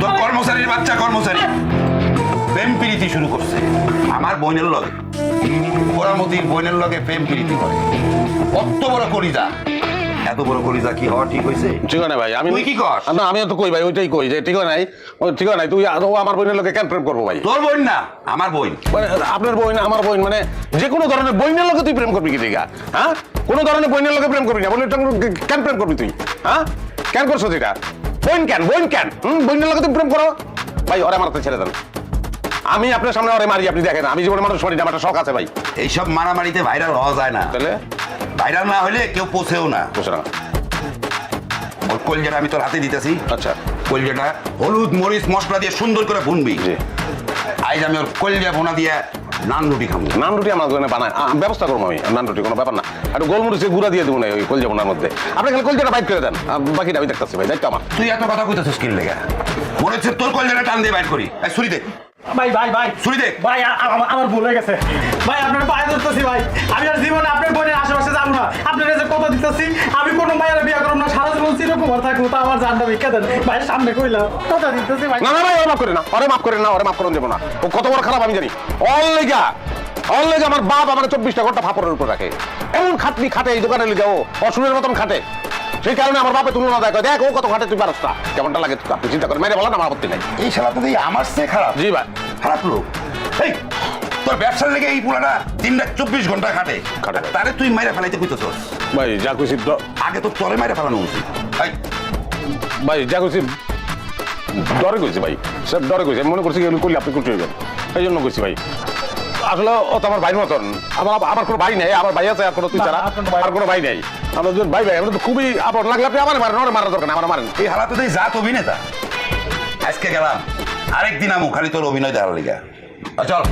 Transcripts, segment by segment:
তোর কর্মচারীর বাচ্চা কর্মচারী। প্রেম প্রীতি শুরু করছে। আমার বোনের লগে। বোনের লগে প্রেম প্রীতি করে। কত বড় কলিজা। এত বড় কলিজা কি হওয়া ঠিক হয়েছে? ঠিক আছে ভাই আমি তুই কি কর? না আমি তো কই ভাই ওইটাই কই যে ঠিক নাই ঠিক নাই তুই ও আমার বোনের লোকে কেন প্রেম করব ভাই? তোর বোন না আমার বোন। মানে আপনার বোন আমার বোন মানে যে কোনো ধরনের বইনের লোকে তুই প্রেম করবি কি দিঘা হ্যাঁ? কোনো ধরনের বইনের লোকে প্রেম করবি না। বলে কেন প্রেম করবি তুই? হ্যাঁ? কেন করছ এটা? বোন কেন? বইন কেন? হুম? বইনের লোকে তুমি প্রেম করো? ভাই ওরে আমার ছেড়ে দেন। আমি আপনার সামনে ওরে মারি আপনি দেখেন। আমি জীবনে মানুষ মারি না আমার শখ আছে ভাই। এইসব মারামারিতে ভাইরাল হওয়া যায় না। তাহলে? ভাইরাল না হলে কেউ পোষেও না। বুঝো না। ওর কলজাটা আমি তোর হাতে দিতেছি। আচ্ছা। কলজাটা হলুদ মরিচ মশলা দিয়ে সুন্দর করে ভুনবি। আজ আমি ওর কলজা ভোনা দিয়ে নান রুটি খাব নান রুটি আমার দোকানে বানায়। ব্যবস্থা করব আমি। নান রুটি কোনো ব্যাপার না। একটু গোলমরিচে গুঁড়া দিয়ে দেবো না ওই কলজা বোনার মধ্যে। আপনি খালি কলজাটা বাইট করে দেন। বাকিটা আমি দেখতেছি ভাই দায়িত্ব আমার। তুই এত কথা কইতেছিস কিন লেগে? মনে হচ্ছে তোর কলজাটা টান দিয়ে বাইট করি। এই ছুরি দে। ভাই ভাই ভাই। ছুরি দে। ভাই আমার ভুল হয়ে গেছে। ভাই আপনার পায়ে ধরতেছি ভাই। আমি আর জীবনে আপনার বোনের আশেপাশে যাব না। দিতেছি। আমি কোনো মায়ের বিয়ে করব না সারা জীবন চিরকুমার থাকব তা আমার জানটা ভিক্ষা দেন ভাই সামনে কইলাম কথা দিতেছি ভাই। না না ভাই ওরে মাফ করে না ওরে মাফ করে না ওরে মাফ করুন দেবো না। ও কত বড় খারাপ আমি জানি। অল লেগা অল আমার বাপ আমার চব্বিশটা ঘণ্টা ফাপড়ের উপর রাখে। এমন খাটনি খাটে এই দোকানে লেগে ও অসুরের মতন খাটে। সেই কারণে আমার বাপে তুলনা দেখ ও কত খাটে তুই পারস না। কেমনটা লাগে আপনি চিন্তা করে মেরে বলেন আমার আপত্তি নাই। এই শালা তো আমার সে খারাপ। জি ভাই। খারাপ লোক। এই তোর ব্যবসার লেগে এই পুরাটা তিনটা চব্বিশ ঘণ্টা খাটে। খাটে। তারে তুই মাইরা ফেলাইতে কইতেছস ভাই যা খুশি দ- আগে তো তোরে মাইরা ফেলানো উচিত এই, ভাই যা খুশি ডরে কইছি ভাই সব ডরে কইছি। আমি মনে করছি এগুলো করলে আপনি করতে হইবেন। এই জন্য কইছি ভাই। আসলে ও তো আমার ভাই মতন। আমার আমার কোনো ভাই নাই আমার ভাই আছে আর কোনো তুই ছাড়া আর কোনো ভাই নাই। আমরা দুজন ভাই ভাই আমরা তো খুবই আপন। লাগলে আপনি আমার মারেন ওরে মারার দরকার না আমার মারেন। এই হালাতে তুই জাত অভিনেতা আজকে গেলাম। আরেকদিন আমু খালি তোর অভিনয় দেখার লিগা। আর চল।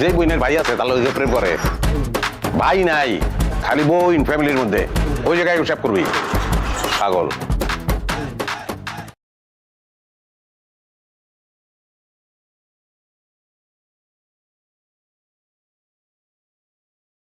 যে বইনের ভাই আছে, তার লগে প্রেম করে, ভাই নাই, খালি বইন ফ্যামিলির মধ্যে। ওই জায়গায় হিসাব করবি। পাগল।